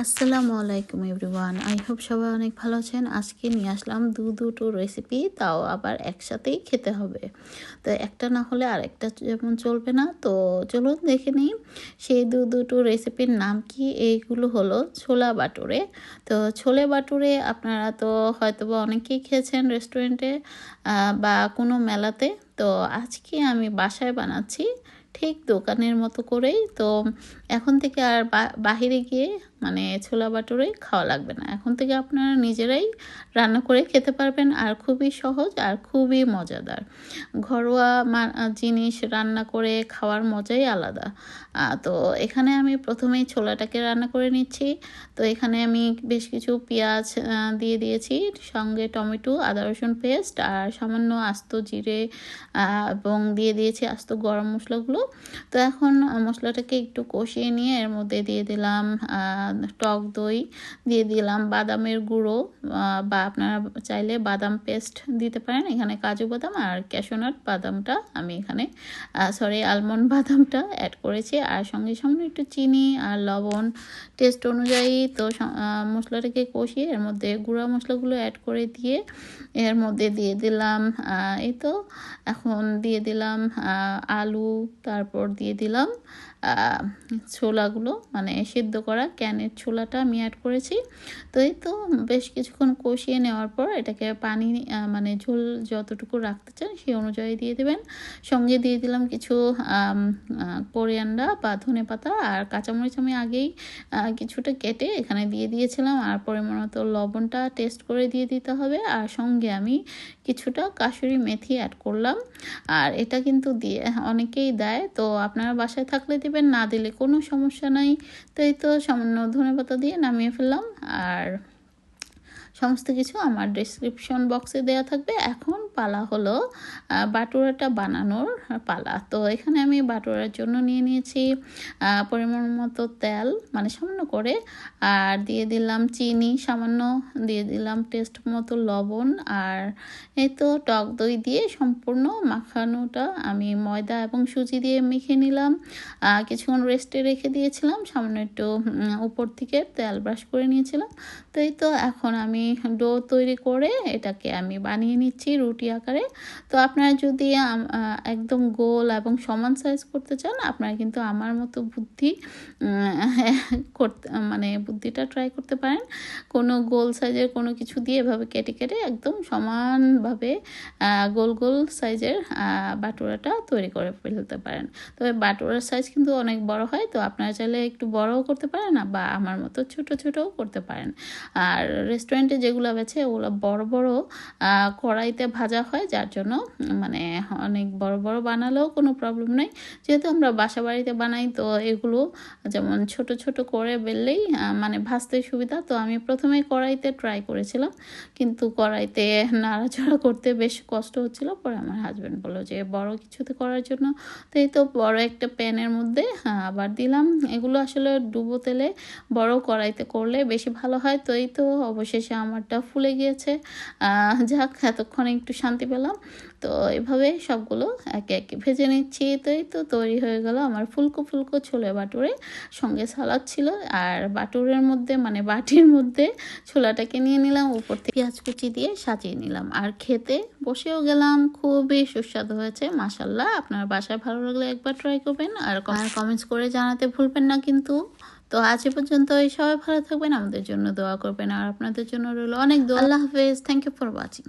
আসসালামু আলাইকুম everyone. I hope সবাই অনেক ভালো আছেন। আজকে নিয়ে আসলাম দু দুটো রেসিপি তাও আবার একসাথেই খেতে হবে। তো একটা না হলে আরেকটা যেমন চলবে না, তো চলুন দেখে নিই। সেই দু দুটো রেসিপির নাম কি? এইগুলো হলো ছোলা বাটুরে। তো ছোলে বাটুরে আপনারা তো হয়তো বা অনেকেই খেয়েছেন রেস্টুরেন্টে বা কোনো মেলাতে। তো আজকে আমি বাসায় বানাচ্ছি ঠিক দোকানের মতো করেই। তো এখন থেকে আর বাহিরে গিয়ে মানে ছোলা বাটুরে খাওয়া লাগবে না। এখন থেকে আপনারা নিজেরাই রান্না করে খেতে পারবেন আর খুবই সহজ আর খুবই মজাদার। ঘরোয়া জিনিস রান্না করে খাওয়ার মজাই আলাদা। তো এখানে আমি প্রথমেই ছোলাটাকে রান্না করে নিচ্ছি। তো এখানে আমি বেশ কিছু পেঁয়াজ দিয়ে দিয়েছি, সঙ্গে টমেটো, আদা রসুন পেস্ট আর সামান্য আস্ত জিরে এবং দিয়ে দিয়েছি আস্ত গরম মশলাগুলো। তো এখন মশলাটাকে একটু কষিয়ে নিয়ে এর মধ্যে দিয়ে দিলাম টক দই দিয়ে দিলাম, বাদামের গুঁড়ো বা আপনারা চাইলে বাদাম পেস্ট দিতে পারেন। এখানে কাজু বাদাম আর ক্যাশোনাট বাদামটা আমি এখানে সরি আলমন্ড বাদামটা অ্যাড করেছি। আর সঙ্গে সঙ্গে একটু চিনি আর লবণ টেস্ট অনুযায়ী তো মশলাটাকে কষিয়ে এর মধ্যে গুঁড়া মশলাগুলো অ্যাড করে দিয়ে এর মধ্যে দিয়ে দিলাম এই তো। এখন দিয়ে দিলাম আলু, তারপর দিয়ে দিলাম ছোলাগুলো মানে সিদ্ধ করা ক্যানের ছোলাটা আমি অ্যাড করেছি। তো এই তো বেশ কিছুক্ষণ কষিয়ে নেওয়ার পর এটাকে পানি মানে ঝোল যতটুকু রাখতে চান সেই অনুযায়ী দিয়ে দেবেন। সঙ্গে দিয়ে দিলাম কিছু কোরিয়ান্ডা বা ধনে পাতা আর কাঁচামরিচ আমি আগেই কিছুটা কেটে এখানে দিয়ে দিয়েছিলাম। আর পরিমাণ মতো লবণটা টেস্ট করে দিয়ে দিতে হবে। আর সঙ্গে আমি কিছুটা কাশুরি মেথি অ্যাড করলাম। আর এটা কিন্তু দিয়ে অনেকেই দেয়। তো আপনারা বাসায় থাকলে দেবেন, না দিলে কোনো সমস্যা নাই। তো এই তো সামান্য ধনে পাতা দিয়ে নামিয়ে ফেললাম আর সমস্ত কিছু আমার ডিসক্রিপশন বক্সে দেওয়া থাকবে। এখন পালা হলো বাটুরাটা বানানোর পালা। তো এখানে আমি বাটুরার জন্য নিয়ে নিয়েছি পরিমাণ মতো তেল মানে সামান্য করে, আর দিয়ে দিলাম চিনি, সামান্য দিয়ে দিলাম টেস্ট মতো লবণ, আর এই তো টক দই দিয়ে সম্পূর্ণ মাখানোটা আমি ময়দা এবং সুজি দিয়ে মেখে নিলাম। কিছুক্ষণ রেস্টে রেখে দিয়েছিলাম, সামান্য একটু উপর থেকে তেল ব্রাশ করে নিয়েছিলাম। তো এই তো এখন আমি ডো তৈরি করে এটাকে আমি বানিয়ে নিচ্ছি, রুটি আকারে। তো আপনারা যদি একদম গোল এবং সমান সাইজ করতে চান, আপনারা কিন্তু আমার মতো বুদ্ধি করতে মানে বুদ্ধিটা ট্রাই করতে পারেন। কোনো গোল সাইজের কোনো কিছু দিয়ে এভাবে কেটে কেটে একদম সমানভাবে গোল গোল সাইজের বাটুরাটা তৈরি করে ফেলতে পারেন। তবে বাটুরার সাইজ কিন্তু অনেক বড় হয়, তো আপনারা চাইলে একটু বড়ও করতে পারেন বা আমার মতো ছোট, ছোটও করতে পারেন। আর রেস্টুরেন্টে যেগুলো বেছে ওগুলো বড় বড় কড়াইতে ভাজা হয়, যার জন্য মানে অনেক বড় বড় বানালেও কোনো প্রবলেম নেই। যেহেতু আমরা বাসা বাড়িতে বানাই, তো এগুলো যেমন ছোট ছোট করে বেললেই মানে ভাজতে সুবিধা। তো আমি প্রথমে কড়াইতে ট্রাই করেছিলাম, কিন্তু কড়াইতে নাড়াচাড়া করতে বেশ কষ্ট হচ্ছিল। পরে আমার হাজব্যান্ড বলল যে, বড় কিছুতে করার জন্য। তো এই তো বড় একটা প্যানের মধ্যে আবার দিলাম। এগুলো আসলে ডুবো তেলে বড় কড়াইতে করলে বেশি ভালো হয়। তো এই তো অবশেষে আমারটা ফুলে গিয়েছে। যাক, এতক্ষণে একটু শান্তি পেলাম। তো এভাবে সবগুলো একে একে ভেজে নিচ্ছি। তো এই তো তৈরি হয়ে গেল আমার ফুলকো ফুলকো ছোলে বাটুরে। সঙ্গে সালাদ ছিল আর বাটুরের মধ্যে মানে বাটির মধ্যে ছোলাটাকে নিয়ে নিলাম। উপর থেকে পেঁয়াজ কুচি দিয়ে সাজিয়ে নিলাম। আর খেতে বসেও গেলাম। খুবই সুস্বাদু হয়েছে। মাসাল্লাহ আপনার বাসায় ভালো লাগলে একবার ট্রাই করবেন। আর কমেন্টস করে জানাতে ভুলবেন না কিন্তু। তো আজ পর্যন্ত এই সবাই ভালো থাকবেন। আমাদের জন্য দোয়া করবেন। আর আপনাদের জন্য রইল অনেক দোয়া। আল্লাহ হাফেজ। Thank you for watching